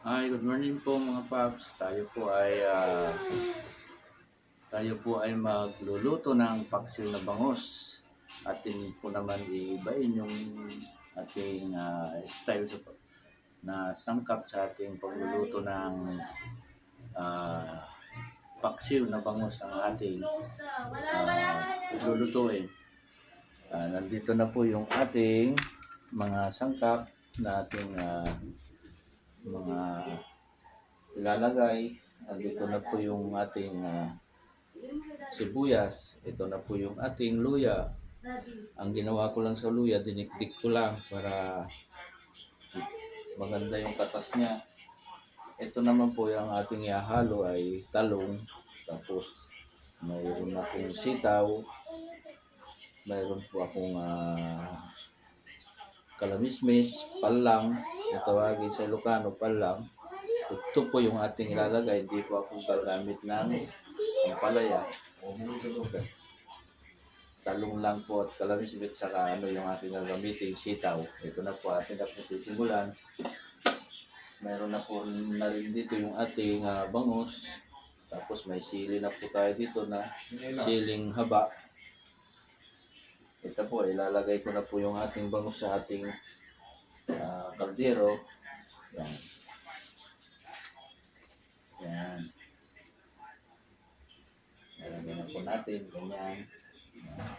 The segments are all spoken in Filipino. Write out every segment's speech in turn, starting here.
Hi, good morning po mga paps. Tayo po ay ah, tayo po ay magluluto ng paksil na bangus. Atin po naman iibayin yung ating ah, style sa na sangkap sa ating pagluluto ng ah, paksil na bangus ang ating uh, lulutuin. Ah, nandito na po yung ating mga sangkap na ating ah, mga ilalagay. Andito na po yung ating ah, sibuyas. Ito na po yung ating luya. Ang ginawa ko lang sa luya, diniktik ko lang para maganda yung katas niya. Ito naman po yung ating ihahalo ay talong. Tapos mayroon akong sitaw. Mayroon po akong ah, kalamismis, palang, na tawagin sa Ilocano, palang. Ito po yung ating ilalagay. Hindi po ako gagamit ng palaya. Talong lang po at kalamismis saka ano yung ating gagamitin, sitaw. Ito na po ating na po sisimulan. Mayroon na po na rin dito yung ating ah, bangus. Tapos may sili na po tayo dito na siling haba. Ito po, ilalagay ko na po yung ating bangus sa ating ah, kaldero. Yan. Yan. Ilalagay na po natin. Ganyan. Yan.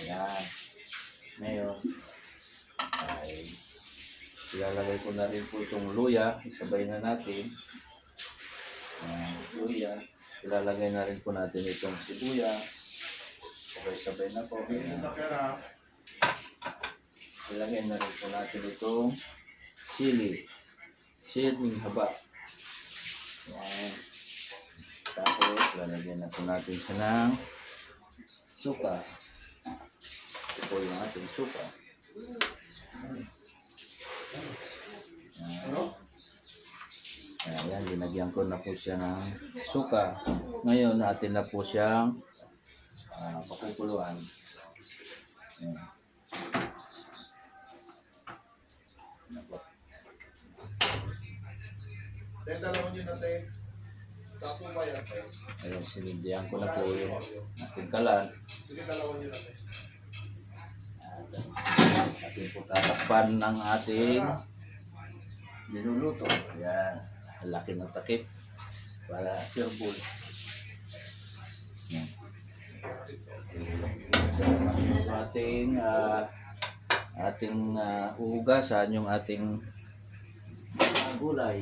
Ayan. Ngayon, ay ilalagay ko na rin po itong luya. Isabay na natin. Yan, luya. Ilalagay na rin po natin itong sibuyas. Sabay-sabay na po. Ayan. Ilagay na rin po natin itong sili. Siling haba. Yan. Tapos, lalagyan na po natin siya ng suka. Ito po yung ating suka. Yan. Ayan, linagyan ko na po siya ng suka. Ngayon, natin na po siyang ah, pakukuluan. Yan. Yan po. Then natin. Tapo ba yan? Ayun, sinindihan ko na po yung ating kalan. Sige, dalawang yun natin. Ating po tatakpan ng ating niluluto. Yan. Ang laki ng takip para sirbol. Ating ah, ating uh, uhugasan yung ating gulay.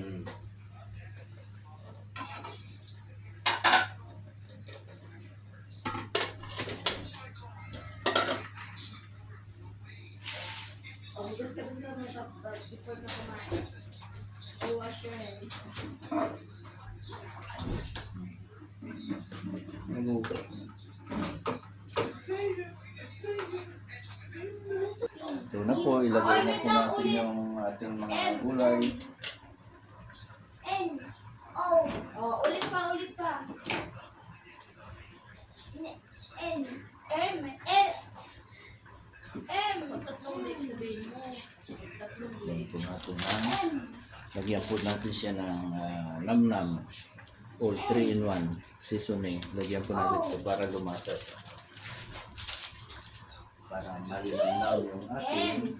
Nagugas. Ito na po, ilagay na po natin yung ating mga gulay. N. O. Oh, ulit pa, ulit pa. N. M, L. M. Tatlong leg sabihin mo. Tatlong Lagyan leg. po natin ng, lagyan po natin siya ng ah, namnam. All 3 in 1 seasoning. Lagyan po natin ito para lumasa siya. Para malinaw yung ating.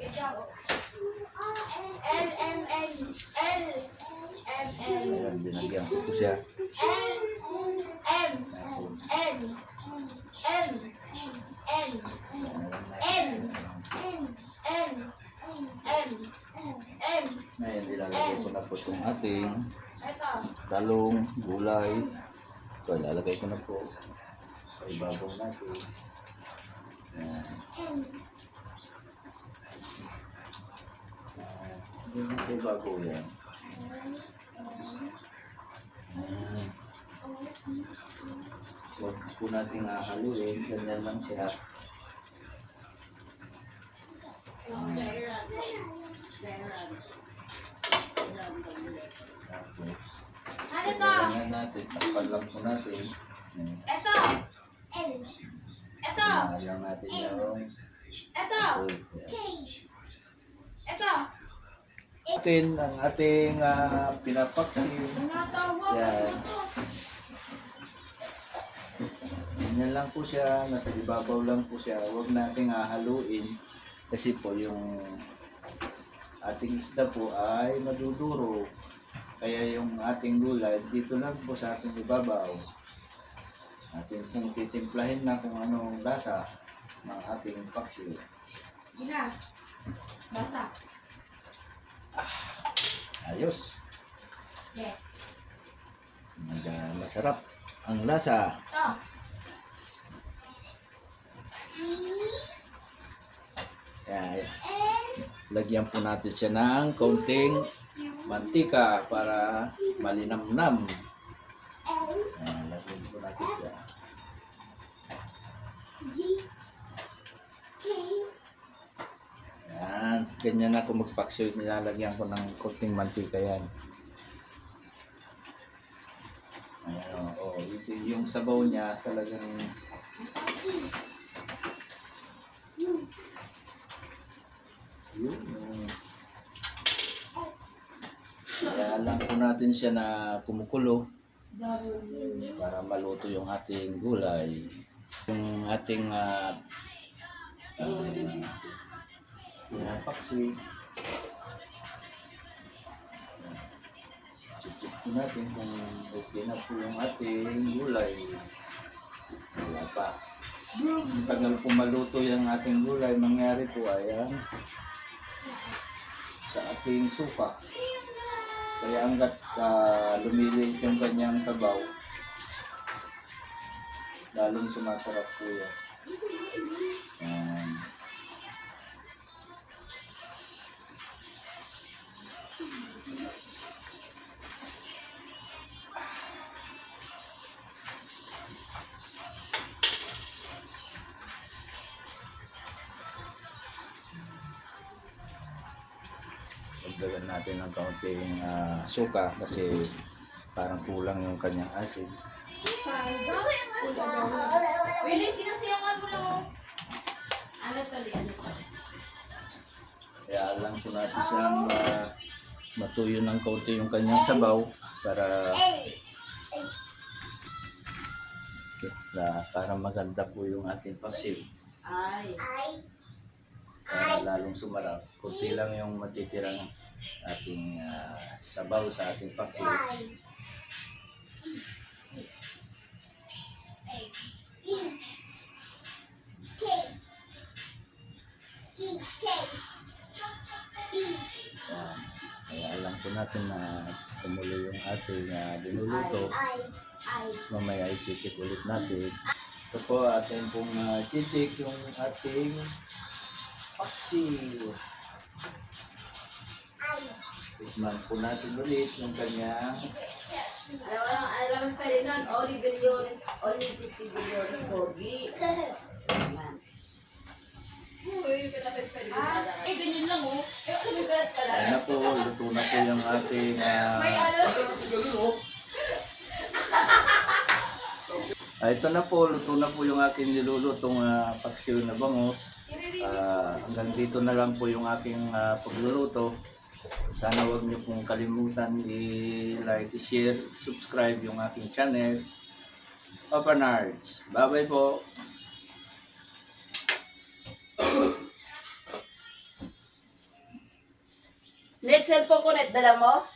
Ikaw. L. M. N. L. M. N. Ayan, binagyan ko siya. N. M. N. M. N. N. N. M. M. Ngayon, ilalagay ko na po itong ating talong, gulay. Ito, ilalagay ko na po sa ibabaw natin. Ayan. N. Hindi sa ibabaw yan. Ayan. Huwag po natin hahaluin. Ganyan lang siya. Tapos, Ano ganyan natin. Po natin. Ayan. Ito. L. Ito. Natin yung. Ayan. Eto. Atin ang ating uh, pinapaksin. Natawag. Yan. Ganyan lang po siya, nasa ibabaw lang po siya. Huwag nating hahaluin kasi po yung ating isda po ay maduduro. Kaya yung ating gulay dito lang po sa ating ibabaw. Atin pong titimplahin na kung anong lasa ng ating paksiw. Gina. Basta. Ayos. Okay. Mga masarap ang lasa. Ito. Kaya, lagyan po natin siya ng kaunting mantika para malinamnam. Ayan, lagyan po natin siya. Yan, ganyan ako magpaksiw. Nilalagyan ko ng kaunting mantika yan. Ayan, oo. Oh, ito yung sabaw niya talagang yun. po natin siya na kumukulo para maluto yung ating gulay. Yung ating uh, uh, paksi. Check po natin kung okay na po yung ating gulay. Wala pa. Tagal po maluto yung ating gulay, mangyari po ay ang sa ating suka. Kaya hanggat uh, lumiliit yung kanyang sabaw, lalong sumasarap po yan. Yan. Dagdagan natin ng kaunting ah, suka kasi parang kulang yung kanyang acid. Willie, sinasiyangan mo na mo. Ano to, Lee? Ano to? Kaya lang po natin siyang ah, matuyo ng kaunti yung kanyang sabaw para para, para maganda po yung ating paksiw. Ay. Para lalong sumarap. Kunti lang yung matitirang ating ah, sabaw sa ating paksiw. Po natin na kumulo yung ating uh, binuluto. Mamaya i-check ulit natin. Ito po atin pong uh, check yung ating paksiw. Tikman po natin ulit yung kanyang Alam mo lang, alam mo spelling nun, Oli Billones, Oli City Billones, Pogi. Ayan. Uy, pinaka-spelling ah, Eh, ganyan lang oh. Eh, mo ka lang. Ayan na po, luto na po yung ating ah, May ano. Ah, ito na po, luto na po yung aking nilulutong uh, paksiw na bangus. Ah, hanggang dito na lang po yung aking ah, pagluluto. Sana huwag niyo pong kalimutan i-like, i-share, subscribe yung aking channel. Papa Nards. Bye-bye po. Net cellphone ko, net, dala mo?